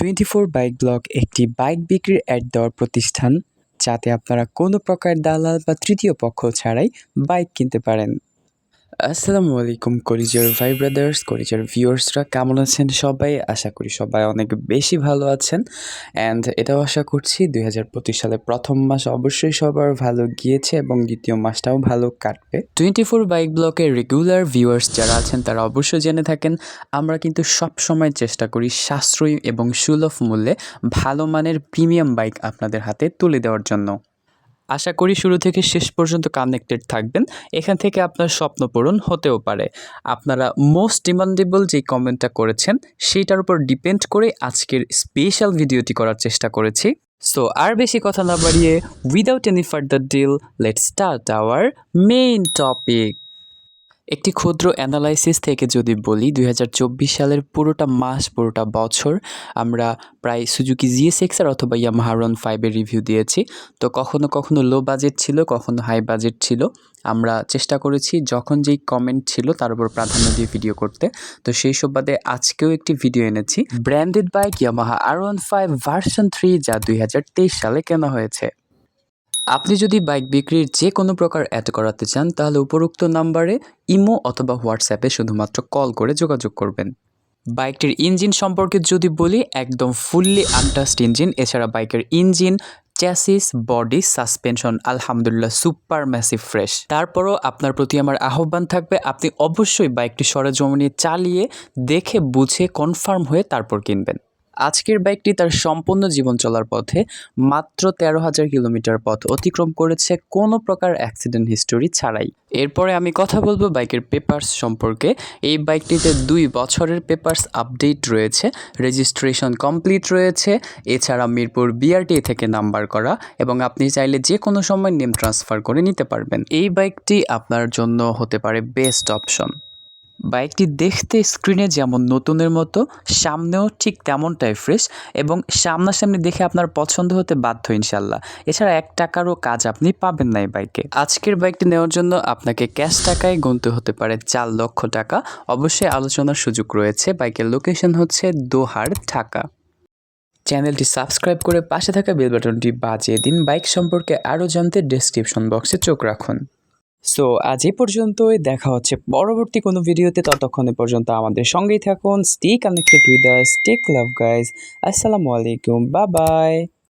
Twenty four bike block একটি bike বিক্রির ad দেওয়ার প্রতিষ্ঠান, যাতে আপনারা কোনো প্রকার দালাল বা তৃতীয় পক্ষ ছাড়াই বাইক কিনতে পারেন। আসসালামু আলাইকুম করিজার ভাই ব্রাদার্স করিজার ভিউয়ার্সরা কেমন আছেন সবাই? আশা করি সবাই অনেক বেশি ভালো আছেন। অ্যান্ড এটাও আশা করছি দুই হাজার পঁচিশ সালে প্রথম মাস অবশ্যই সবার ভালো গিয়েছে এবং দ্বিতীয় মাসটাও ভালো কাটবে। টোয়েন্টি ফোর বাইক ব্লকের রেগুলার ভিউয়ার্স যারা আছেন, তারা অবশ্যই জেনে থাকেন, আমরা কিন্তু সব সময় চেষ্টা করি সাশ্রয়ী এবং সুলভ মূল্যে ভালো মানের প্রিমিয়াম বাইক আপনাদের হাতে তুলে দেওয়ার জন্য। আশা করি শুরু থেকে শেষ পর্যন্ত কানেক্টেড থাকবেন। এখান থেকে আপনার স্বপ্ন পূরণ হতেও পারে। আপনারা মোস্ট ডিমান্ডেবল যে কমেন্টটা করেছেন, সেইটার উপর ডিপেন্ড করে আজকের স্পেশাল ভিডিওটি করার চেষ্টা করেছি। সো আর বেশি কথা না বাড়িয়ে without any further deal let start our main topic একটি ক্ষুদ্র অ্যানালাইসিস থেকে যদি বলি, দুই হাজার চব্বিশ সালের পুরোটা মাস, পুরোটা বছর আমরা প্রায় সুজুকি জিএসএক্সআর অথবা ইয়ামাহারন ফাইভের রিভিউ দিয়েছি। তো কখনো কখনো লো বাজেট ছিল, কখনো হাই বাজেট ছিল। আমরা চেষ্টা করেছি যখন যেই কমেন্ট ছিল তার উপর প্রাধান্য দিয়ে ভিডিও করতে। তো সেই সুবাদে আজকেও একটি ভিডিও এনেছি। Branded bike Yamaha R one five version three যা দুই হাজার তেইশ সালে কেনা হয়েছে। আপনি যদি বাইক বিক্রির যে কোনো প্রকার অ্যাড করাতে চান, তাহলে উপরোক্ত নাম্বারে ইমো অথবা হোয়াটসঅ্যাপে শুধুমাত্র কল করে যোগাযোগ করবেন। বাইকটির ইঞ্জিন সম্পর্কে যদি বলি, একদম ফুললি আনটাস্ট ইঞ্জিন, এছাড়া বাইকের ইঞ্জিন, চ্যাসিস, বডি, সাসপেনশন, আলহামদুলিল্লাহ সুপার ম্যাসিভ ফ্রেশ। তারপরও আপনার প্রতি আমার আহ্বান থাকবে, আপনি অবশ্যই বাইকটি সরেজমিনে চালিয়ে দেখে বুঝে কনফার্ম হয়ে তারপর কিনবেন। আজকের বাইকটি তার সম্পূর্ণ জীবন চলার পথে মাত্র তেরো হাজার কিলোমিটার পথ অতিক্রম করেছে কোনো প্রকার অ্যাক্সিডেন্ট হিস্টোরি ছাড়াই। এরপরে আমি কথা বলব বাইকের পেপার্স সম্পর্কে। এই বাইকটিতে দুই বছরের পেপার্স আপডেট রয়েছে রেজিস্ট্রেশন কমপ্লিট রয়েছে, এছাড়া মিরপুর বিআরটি থেকে নাম্বার করা এবং আপনি চাইলে যে কোনো সময় নেম ট্রান্সফার করে নিতে পারবেন। এই বাইকটি আপনার জন্য হতে পারে বেস্ট অপশন বাইকটি দেখতে স্ক্রিনে যেমন নতুনের মতো, সামনেও ঠিক তেমনটাই ফ্রেশ এবং সামনাসামনি দেখে আপনার পছন্দ হতে বাধ্য ইনশাল্লাহ। এছাড়া এক টাকারও কাজ আপনি পাবেন না এই বাইকে। আজকের বাইকটি নেওয়ার জন্য আপনাকে ক্যাশ টাকায় গুনতে হতে পারে চার লক্ষ টাকা। অবশ্যই আলোচনার সুযোগ রয়েছে। বাইকের লোকেশন হচ্ছে দোহার, ঢাকা। চ্যানেলটি সাবস্ক্রাইব করে পাশে থাকা বেল বাটনটি বাজিয়ে দিন। বাইক সম্পর্কে আরও জানতে ডেসক্রিপশন বক্সে চোখ রাখুন। সো আজ এই পর্যন্তই। দেখা হচ্ছে পরবর্তী কোনো ভিডিওতে। ততক্ষণে পর্যন্ত আমাদের সঙ্গেই থাকুন। Stay connected with us tech love guys আসসালামু আলাইকুম। বা বাই